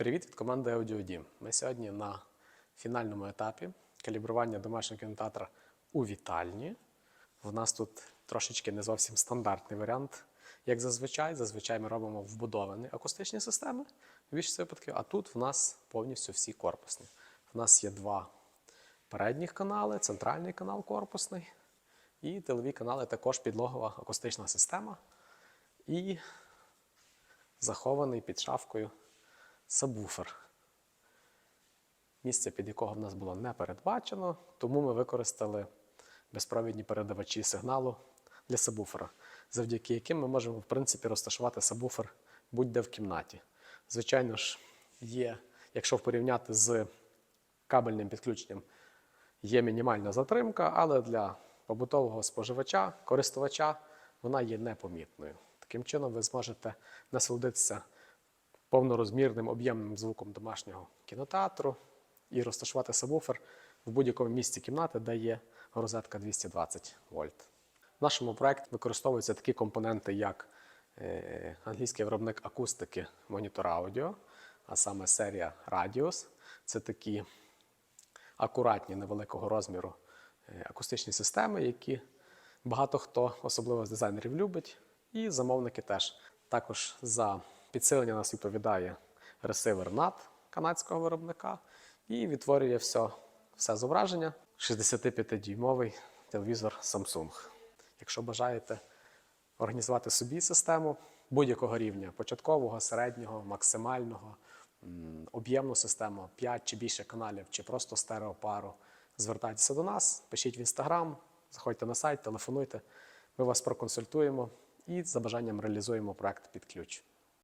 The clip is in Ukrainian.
Привіт від команди AudioDім. Ми сьогодні на фінальному етапі калібрування домашнього кінотеатра у вітальні. В нас тут трошечки не зовсім стандартний варіант. Як зазвичай, зазвичай ми робимо вбудовані акустичні системи в більшості випадків, а тут в нас повністю всі корпусні. В нас є два передніх канали, центральний канал корпусний і тилові канали також підлогова акустична система. І захований під шафкою сабвуфер. Місце, під якого в нас було не передбачено, тому ми використали безпровідні передавачі сигналу для сабвуфера, завдяки яким ми можемо в принципі розташувати сабвуфер будь-де в кімнаті. Звичайно ж, є, якщо порівняти з кабельним підключенням, є мінімальна затримка, але для побутового споживача, користувача вона є непомітною. Таким чином, ви зможете насолодитися повнорозмірним об'ємним звуком домашнього кінотеатру і розташувати сабвуфер в будь-якому місці кімнати, де є розетка 220 вольт. В нашому проєкті використовуються такі компоненти, як е, англійський виробник акустики монітор аудіо, а саме серія Radius. Це такі акуратні невеликого розміру е, акустичні системи, які багато хто, особливо з дизайнерів, любить, і замовники теж. Також за підсилення нас відповідає ресивер NAT канадського виробника і відтворює все, все зображення 65-дюймовий телевізор Samsung. Якщо бажаєте організувати собі систему будь-якого рівня початкового, середнього, максимального, об'ємну систему, 5 чи більше каналів, чи просто стереопару, звертайтеся до нас, пишіть в інстаграм, заходьте на сайт, телефонуйте. Ми вас проконсультуємо і за бажанням реалізуємо проект під ключ.